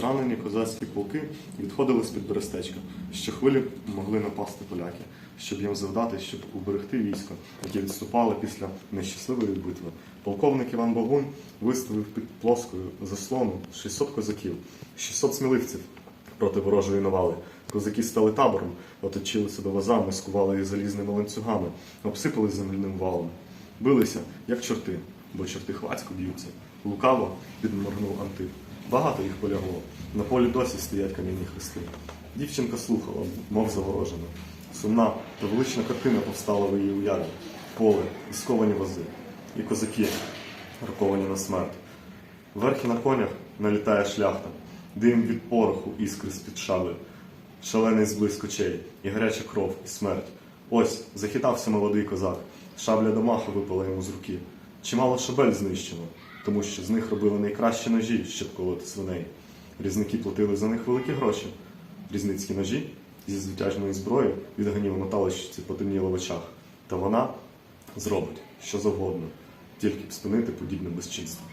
Зранені козацькі полки відходили з-під Берестечка, що хвилі могли напасти поляки, щоб їм завдати, щоб уберегти військо, які відступали після нещасливої битви. Полковник Іван Богун виставив під плоскою заслону 600 козаків, 600 сміливців проти ворожої навали. Козаки стали табором, оточили себе вазами, скували їх залізними ланцюгами, обсипали земляним валом. Билися, як чорти, бо чорти хвацько б'ються. Лукаво підморгнув Антип. Багато їх полягло. На полі досі стоять кам'яні хрести. Дівчинка слухала, мов заворожена. Сумна та велична картина повстала в її уяві. Поле, і сковані вози, і козаки, роковані на смерть. Верхи на конях налітає шляхта, дим від пороху іскри з-під шабель, шалений зблиск очей, і гаряча кров, і смерть. Ось захитався молодий козак, шабля до маху випала йому з руки. Чимало шабель знищено, тому що з них робили найкращі ножі, щоб колоти свиней. Різники платили за них великі гроші. Різницькі ножі зі звитяжної зброї від гніву металищиці потемніло в очах. Та вона зробить що завгодно, тільки б спинити подібне безчинство.